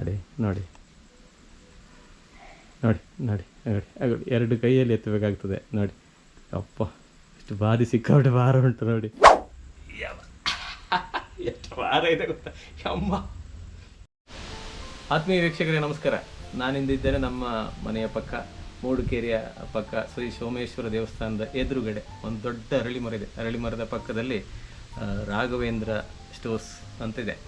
ನೋಡಿ ನೋಡಿ. ನೋಡಿ ನೋಡಿ ನೋಡಿ. ಎರಡು ಕೈಯಲ್ಲಿ ಎತ್ತಬೇಕಾಗ್ತದೆ. ನೋಡಿ. ಅಪ್ಪ ಎಷ್ಟು ಭಾರಿ ಸಿಕ್ಕಾಬಿಟ್ಟು ಭಾರ ಉಂಟು ನೋಡಿ. ಎಷ್ಟು ಭಾರ ಇದೆ ಗೊತ್ತಾ? ಅಮ್ಮ ಆತ್ಮೀಯ ವೀಕ್ಷಕರೇ, ನಮಸ್ಕಾರ. ನಾನಿಂದಿದ್ದೇನೆ ನಮ್ಮ ಮನೆಯ ಪಕ್ಕ, ಮೂಡುಕೇರಿಯ ಪಕ್ಕ, ಶ್ರೀ ಸೋಮೇಶ್ವರ ದೇವಸ್ಥಾನದ ಎದುರುಗಡೆ. ಒಂದು ದೊಡ್ಡ ಅರಳಿ ಮರ ಇದೆ. ಅರಳಿ ಮರದ ಪಕ್ಕದಲ್ಲಿ ರಾಘವೇಂದ್ರ ಸ್ಟೋರ್ಸ್ ಅಂತಿದೆ.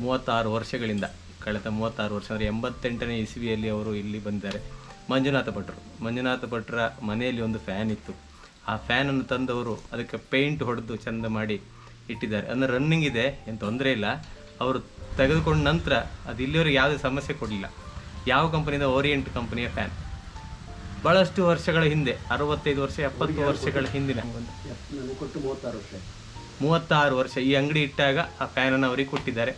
ಮೂವತ್ತಾರು ವರ್ಷಗಳಿಂದ. ಕಳೆದ ಮೂವತ್ತಾರು ವರ್ಷ ಅಂದರೆ ಎಂಬತ್ತೆಂಟನೇ ಇಸವಿಯಲ್ಲಿ ಅವರು ಇಲ್ಲಿ ಬಂದಿದ್ದಾರೆ ಮಂಜುನಾಥ ಭಟ್ರು. ಮಂಜುನಾಥ ಭಟ್ರ ಮನೆಯಲ್ಲಿ ಒಂದು ಫ್ಯಾನ್ ಇತ್ತು. ಆ ಫ್ಯಾನನ್ನು ತಂದವರು ಅದಕ್ಕೆ ಪೇಂಟ್ ಹೊಡೆದು ಚಂದ ಮಾಡಿ ಇಟ್ಟಿದ್ದಾರೆ. ಅಂದರೆ ರನ್ನಿಂಗ್ ಇದೆ ಏನು ತೊಂದರೆ ಇಲ್ಲ. ಅವರು ತೆಗೆದುಕೊಂಡ ನಂತರ ಅದು ಇಲ್ಲಿವರೆಗೆ ಯಾವುದೇ ಸಮಸ್ಯೆ ಕೊಡಲಿಲ್ಲ. ಯಾವ ಕಂಪನಿಯಿಂದ ಓರಿಯೆಂಟ್ ಕಂಪನಿಯ ಫ್ಯಾನ್ ಬಹಳಷ್ಟು ವರ್ಷಗಳ ಹಿಂದೆ ಅರವತ್ತೈದು ವರ್ಷ ಎಪ್ಪತ್ತು ವರ್ಷಗಳ ಹಿಂದಿನ. ಮೂವತ್ತಾರು ವರ್ಷ. ಈ ಅಂಗಡಿ ಇಟ್ಟಾಗ ಆ ಫ್ಯಾನನ್ನು ಅವರಿಗೆ ಕೊಟ್ಟಿದ್ದಾರೆ.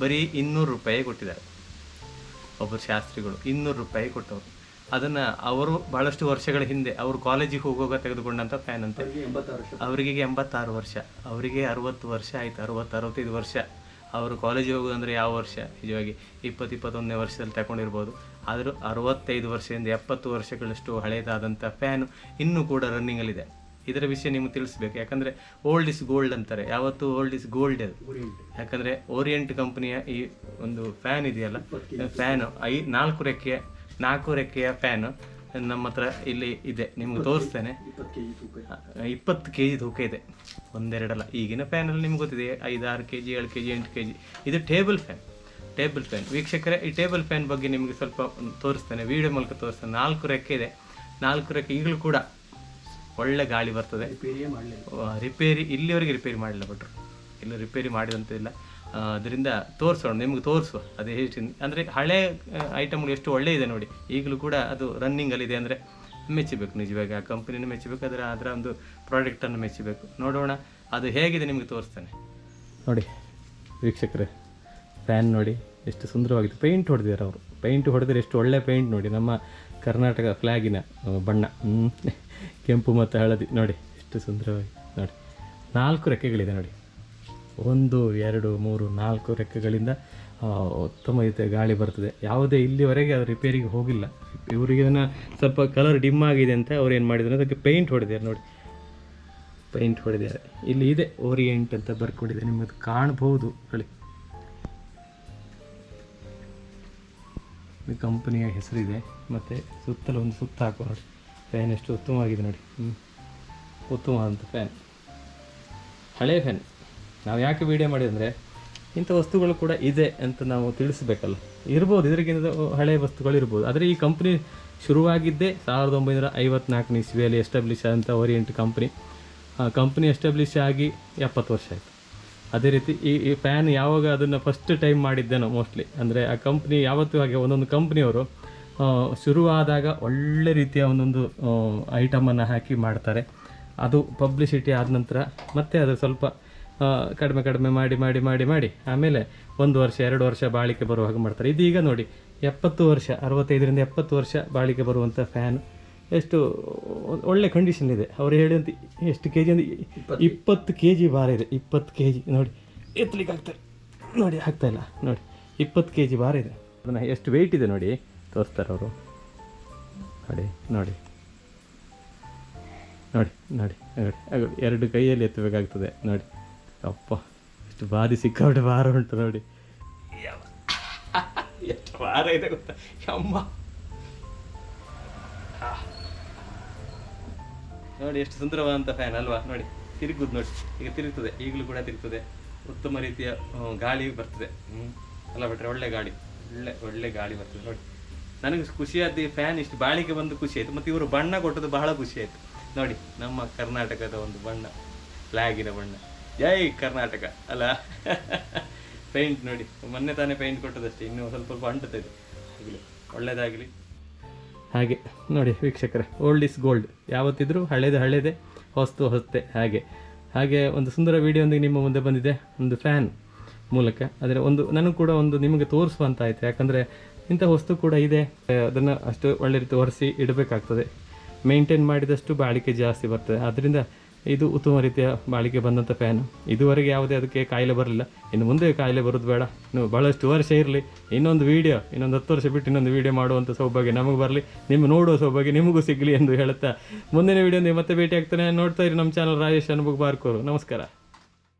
ಬರೀ ಇನ್ನೂರು ರೂಪಾಯಿ ಕೊಟ್ಟಿದ್ದಾರೆ. ಒಬ್ಬರು ಶಾಸ್ತ್ರಿಗಳು ಇನ್ನೂರು ರೂಪಾಯಿ ಕೊಟ್ಟವರು. ಅದನ್ನು ಅವರು ಬಹಳಷ್ಟು ವರ್ಷಗಳ ಹಿಂದೆ ಅವರು ಕಾಲೇಜಿಗೆ ಹೋಗುವಾಗ ತೆಗೆದುಕೊಂಡಂಥ ಫ್ಯಾನ್ ಅಂತ. ಅವರಿಗೆ ಎಂಬತ್ತಾರು ವರ್ಷ. ಅವರಿಗೆ ಅರುವತ್ತು ವರ್ಷ ಆಯಿತು ಅರವತ್ತು ವರ್ಷ ಆಯ್ತು ಅರವತ್ತು ಅರವತ್ತೈದು ವರ್ಷ. ಅವರು ಕಾಲೇಜಿಗೆ ಹೋಗೋದಂದ್ರೆ ಯಾವ ವರ್ಷ? ನಿಜವಾಗಿ ಇಪ್ಪತ್ತು ಇಪ್ಪತ್ತೊಂದನೇ ವರ್ಷದಲ್ಲಿ ತಗೊಂಡಿರ್ಬೋದು. ಆದರೂ ಅರವತ್ತೈದು ವರ್ಷದಿಂದ ಎಪ್ಪತ್ತು ವರ್ಷಗಳಷ್ಟು ಹಳೆಯದಾದಂಥ ಫ್ಯಾನು ಇನ್ನೂ ಕೂಡ ರನ್ನಿಂಗಲ್ಲಿದೆ ಇದರ ವಿಷಯ ನಿಮ್ಗೆ ತಿಳಿಸ್ಬೇಕು. ಯಾಕಂದರೆ ಓಲ್ಡ್ ಇಸ್ ಗೋಲ್ಡ್ ಅಂತಾರೆ. ಯಾವತ್ತು ಓಲ್ಡ್ ಇಸ್ ಗೋಲ್ಡ್ ಅದು. ಯಾಕಂದರೆ ಓರಿಯೆಂಟ್ ಕಂಪನಿಯ ಈ ಒಂದು ಫ್ಯಾನ್ ಇದೆಯಲ್ಲ ಫ್ಯಾನು ಐ ನಾಲ್ಕು ರೆಕ್ಕೆಯ ನಾಲ್ಕು ರೆಕ್ಕೆಯ ಫ್ಯಾನು ನಮ್ಮ ಹತ್ರ ಇಲ್ಲಿ ಇದೆ. ನಿಮ್ಗೆ ತೋರಿಸ್ತೇನೆ. ಇಪ್ಪತ್ತು ಕೆ ಜಿ ತೂಕ ಇದೆ. ಒಂದೆರಡಲ್ಲ. ಈಗಿನ ಫ್ಯಾನಲ್ಲಿ ನಿಮ್ಗೆ ಗೊತ್ತಿದೆ ಐದು ಆರು ಕೆ ಜಿ ಏಳು ಕೆ ಜಿ ಎಂಟು ಕೆ ಜಿ ಇದು ಟೇಬಲ್ ಫ್ಯಾನ್ ಟೇಬಲ್ ಫ್ಯಾನ್ ವೀಕ್ಷಕರೇ ಈ ಟೇಬಲ್ ಫ್ಯಾನ್ ಬಗ್ಗೆ ನಿಮಗೆ ಸ್ವಲ್ಪ ತೋರಿಸ್ತೇನೆ. ವಿಡಿಯೋ ಮೂಲಕ ತೋರಿಸ್ತೇನೆ. ನಾಲ್ಕು ರೆಕ್ಕೆ ಇದೆ. ನಾಲ್ಕು ರೆಕ್ಕೆ ಈಗಲೂ ಕೂಡ ಒಳ್ಳೆ ಗಾಳಿ ಬರ್ತದೆ. ರಿಪೇರಿ ಇಲ್ಲಿವರೆಗೆ ರಿಪೇರಿ ಮಾಡಿಲ್ಲ ಭಟ್ರು. ಇಲ್ಲಿ ರಿಪೇರಿ ಮಾಡಿದಂತಿಲ್ಲ ಅದರಿಂದ ತೋರಿಸೋಣ ನಿಮ್ಗೆ ತೋರಿಸುವ. ಅದು ಎಷ್ಟು ಅಂದರೆ ಹಳೆ ಐಟಮ್ಗಳು ಎಷ್ಟು ಒಳ್ಳೆ ಇದೆ ನೋಡಿ. ಈಗಲೂ ಕೂಡ ಅದು ರನ್ನಿಂಗಲ್ಲಿದೆ ಅಂದರೆ ಮೆಚ್ಚಬೇಕು. ನಿಜವಾಗಿ ಆ ಕಂಪ್ನಿನ ಮೆಚ್ಚಬೇಕು ಅದರ ಅದರ ಒಂದು ಪ್ರಾಡಕ್ಟನ್ನು ಮೆಚ್ಚಬೇಕು. ನೋಡೋಣ ಅದು ಹೇಗಿದೆ ನಿಮಗೆ ತೋರಿಸ್ತಾನೆ. ನೋಡಿ ವೀಕ್ಷಕರೇ ಫ್ಯಾನ್ ನೋಡಿ ಎಷ್ಟು ಸುಂದರವಾಗಿದೆ ಪೇಂಟ್ ಹೊಡೆದಿದ್ದಾರೆ ಅವರು. ಪೇಂಟ್ ಹೊಡೆದ್ರೆ ಎಷ್ಟು ಒಳ್ಳೆ ಪೇಂಟ್ ನೋಡಿ. ನಮ್ಮ ಕರ್ನಾಟಕ ಫ್ಲ್ಯಾಗಿನ ಬಣ್ಣ. ಕೆಂಪು ಮತ್ತು ಹಳದಿ. ನೋಡಿ, ಎಷ್ಟು ಸುಂದರವಾಗಿ. ನೋಡಿ, ನಾಲ್ಕು ರೆಕ್ಕೆಗಳಿದೆ ನೋಡಿ. ಒಂದು, ಎರಡು, ಮೂರು, ನಾಲ್ಕು ರೆಕ್ಕೆಗಳಿಂದ ಉತ್ತಮ ರೀತಿಯ ಗಾಳಿ ಬರ್ತದೆ. ಯಾವುದೇ ಇಲ್ಲಿವರೆಗೆ ಅದು ರಿಪೇರಿಗೆ ಹೋಗಿಲ್ಲ. ಇವರಿಗೆ ಅದನ್ನು ಸ್ವಲ್ಪ ಕಲರ್ ಡಿಮ್ ಆಗಿದೆ ಅಂತ ಅವ್ರು ಏನು ಮಾಡಿದ್ರು, ಅದಕ್ಕೆ ಪೇಂಟ್ ಹೊಡೆದಿದ್ದಾರೆ ನೋಡಿ. ಪೇಂಟ್ ಹೊಡೆದಿದ್ದಾರೆ. ಇಲ್ಲಿ ಇದೆ ಓರಿಯೆಂಟ್ ಅಂತ ಬರ್ಕೊಂಡಿದೆ. ನಿಮಗೆ ಕಾಣ್ಬೋದು ಹೇಳಿ. ಈ ಕಂಪನಿಯ ಹೆಸರಿದೆ. ಮತ್ತು ಸುತ್ತಲೂ ಒಂದು ಸುತ್ತ ಹಾಕೋ ನೋಡಿ ಫ್ಯಾನ್ ಎಷ್ಟು ಉತ್ತಮವಾಗಿದೆ ನೋಡಿ. ಹ್ಞೂ ಉತ್ತಮವಾದಂಥ ಫ್ಯಾನ್ ಹಳೆ ಫ್ಯಾನ್ ನಾವು ಯಾಕೆ ವಿಡಿಯೋ ಮಾಡಿದಂದರೆ ಇಂಥ ವಸ್ತುಗಳು ಕೂಡ ಇದೆ ಅಂತ ನಾವು ತಿಳಿಸ್ಬೇಕಲ್ಲ. ಇರ್ಬೋದು, ಇದರಿಗಿಂತ ಹಳೆ ವಸ್ತುಗಳು ಇರ್ಬೋದು. ಆದರೆ ಈ ಕಂಪ್ನಿ ಶುರುವಾಗಿದ್ದೇ ಸಾವಿರದ ಒಂಬೈನೂರ ಐವತ್ನಾಲ್ಕನೇ ಇಸ್ವಿಯಲ್ಲಿ ಎಸ್ಟಾಬ್ಲಿಷ್ ಆದಂಥ ಓರಿಯೆಂಟ್ ಕಂಪ್ನಿ ಕಂಪ್ನಿ ಎಸ್ಟಾಬ್ಲಿಷ್ ಆಗಿ ಎಪ್ಪತ್ತು ವರ್ಷ ಆಯಿತು. ಅದೇ ರೀತಿ ಈ ಈ ಫ್ಯಾನ್ ಯಾವಾಗ ಅದನ್ನು ಫಸ್ಟ್ ಟೈಮ್ ಮಾಡಿದ್ದೇನೋ ಮೋಸ್ಟ್ಲಿ ಅಂದರೆ ಆ ಕಂಪ್ನಿ ಯಾವತ್ತೂ ಹಾಗೆ ಒಂದೊಂದು ಕಂಪ್ನಿಯವರು ಶುರುವಾದಾಗ ಒಳ್ಳೆ ರೀತಿಯ ಒಂದೊಂದು ಐಟಮನ್ನು ಹಾಕಿ ಮಾಡ್ತಾರೆ. ಅದು ಪಬ್ಲಿಸಿಟಿ ಆದ ನಂತರ ಮತ್ತೆ ಅದು ಸ್ವಲ್ಪ ಕಡಿಮೆ ಕಡಿಮೆ ಮಾಡಿ ಮಾಡಿ ಮಾಡಿ ಮಾಡಿ ಆಮೇಲೆ ಒಂದು ವರ್ಷ, ಎರಡು ವರ್ಷ ಬಾಳಿಕೆ ಬರುವ ಹಾಗೆ ಮಾಡ್ತಾರೆ. ಇದೀಗ ನೋಡಿ, ಎಪ್ಪತ್ತು ವರ್ಷ, ಅರವತ್ತೈದರಿಂದ ಎಪ್ಪತ್ತು ವರ್ಷ ಬಾಳಿಕೆ ಬರುವಂಥ ಫ್ಯಾನ್ ಎಷ್ಟು ಒಳ್ಳೆ ಕಂಡೀಷನ್ ಇದೆ. ಅವ್ರು ಹೇಳಿದಂತೆ ಎಷ್ಟು ಕೆ ಜಿ ಅಂದರೆ ಇಪ್ಪತ್ತು. ಕೆ ಜಿ ಭಾರ ಇದೆ. ಇಪ್ಪತ್ತು ಕೆ ಜಿ ನೋಡಿ ಎತ್ತಲಿಕ್ಕೆ ಆಗ್ತಾ ನೋಡಿ ಆಗ್ತಾ ಇಲ್ಲ. ನೋಡಿ ಇಪ್ಪತ್ತು ಕೆ ಜಿ ಭಾರ ಇದೆ. ಅದನ್ನು ಎಷ್ಟು ವೆಯ್ಟ್ ಇದೆ ನೋಡಿ ತೋರಿಸ್ತಾರೆ ಅವರು. ನೋಡಿ ನೋಡಿ. ನೋಡಿ ನೋಡಿ ನೋಡಿ. ಎರಡು ಕೈಯಲ್ಲಿ ಎತ್ತಬೇಕಾಗ್ತದೆ. ನೋಡಿ. ಅಪ್ಪ ಎಷ್ಟು ಭಾರಿ ಸಿಕ್ಕಾಪಟ್ಟೆ ಭಾರ ಉಂಟು ನೋಡಿ. ಎಷ್ಟು ಭಾರ ಇದೆ ಗೊತ್ತಾ? ಅಮ್ಮ ನೋಡಿ ಎಷ್ಟು ಸುಂದರವಾದಂಥ ಫ್ಯಾನ್ ಅಲ್ವಾ? ನೋಡಿ, ತಿರುಗುದು ನೋಡಿ. ಈಗ ತಿರುಗ್ತದೆ, ಈಗಲೂ ಕೂಡ ತಿರುಗ್ತದೆ. ಉತ್ತಮ ರೀತಿಯ ಗಾಳಿ ಬರ್ತದೆ. ಹ್ಞೂ ಅಲ್ಲ ಬಿಟ್ರೆ ಒಳ್ಳೆ ಗಾಳಿ, ಒಳ್ಳೆ ಒಳ್ಳೆ ಗಾಳಿ ಬರ್ತದೆ ನೋಡಿ. ನನಗೆ ಖುಷಿಯಾದ ಈ ಫ್ಯಾನ್ ಇಷ್ಟು ಬಾಳಿಕೆ ಬಂದು ಖುಷಿ ಆಯ್ತು. ಮತ್ತು ಇವರು ಬಣ್ಣ ಕೊಟ್ಟದ್ದು ಬಹಳ ಖುಷಿ ಆಯ್ತು. ನೋಡಿ, ನಮ್ಮ ಕರ್ನಾಟಕದ ಒಂದು ಬಣ್ಣ ಫ್ಲ್ಯಾಗಿನ ಬಣ್ಣ. ಜೈ ಕರ್ನಾಟಕ, ಅಲ್ಲ? ಪೇಂಟ್ ನೋಡಿ, ಮೊನ್ನೆ ತಾನೇ ಪೇಂಟ್ ಕೊಟ್ಟದಷ್ಟೇ. ಇನ್ನೂ ಸ್ವಲ್ಪ ಸ್ವಲ್ಪ ಅಂಟುತ್ತೆ ಇದು. ಆಗಲಿ, ಒಳ್ಳೇದಾಗಲಿ. ಹಾಗೆ. ನೋಡಿ ವೀಕ್ಷಕರೇ ಓಲ್ಡ್ ಇಸ್ ಗೋಲ್ಡ್ ಯಾವತ್ತಿದ್ರೂ ಹಳೇದು ಹಳೇದೆ, ಹೊಸ್ತು ಹೊಸ್ತೆ, ಹಾಗೆ. ಹಾಗೆ ಒಂದು ಸುಂದರ ವಿಡಿಯೋಂದಿಗೆ ನಿಮ್ಮ ಮುಂದೆ ಬಂದಿದೆ, ಒಂದು ಫ್ಯಾನ್ ಮೂಲಕ. ಆದರೆ ಒಂದು ನನಗೆ ಕೂಡ ಒಂದು ನಿಮಗೆ ತೋರಿಸುವಂತ ಆಯಿತು. ಯಾಕಂದರೆ ಇಂಥ ವಸ್ತು ಕೂಡ ಇದೆ. ಅದನ್ನು ಅಷ್ಟು ಒಳ್ಳೆ ರೀತಿ ಒರೆಸಿ ಇಡಬೇಕಾಗ್ತದೆ. ಮೇಂಟೈನ್ ಮಾಡಿದಷ್ಟು ಬಾಳಿಕೆ ಜಾಸ್ತಿ ಬರ್ತದೆ. ಆದ್ದರಿಂದ ಇದು ಉತ್ತಮ ರೀತಿಯ ಬಾಳಿಕೆ ಬಂದಂಥ ಫ್ಯಾನು ಇದುವರೆಗೆ ಯಾವುದೇ ಅದಕ್ಕೆ ಕಾಯಿಲೆ ಬರಲಿಲ್ಲ. ಇನ್ನು ಮುಂದೆ ಕಾಯಿಲೆ ಬರೋದು ಬೇಡ. ನೀವು ಭಾಳಷ್ಟು ವರ್ಷ ಇರಲಿ. ಇನ್ನೊಂದು ವೀಡಿಯೋ ಇನ್ನೊಂದು ಹತ್ತು ವರ್ಷ ಬಿಟ್ಟು ಇನ್ನೊಂದು ವೀಡಿಯೋ ಮಾಡುವಂಥ ಸೌಭಾಗ್ಯ ನಮಗೆ ಬರಲಿ. ನಿಮ್ಮ ನೋಡುವ ಸೌಭಾಗ್ಯ ನಿಮಗೂ ಸಿಗಲಿ ಎಂದು ಹೇಳುತ್ತಾ ಮುಂದಿನ ವೀಡಿಯೋ ಮತ್ತೆ ಭೇಟಿ ಆಗ್ತಾನೆ ನೋಡ್ತಾ ಇರಿ ನಮ್ಮ ಚಾನಲ್ ರಾಜೇಶ್ ಅನುಭವ ಬಾರ್ಕೋರು. ನಮಸ್ಕಾರ.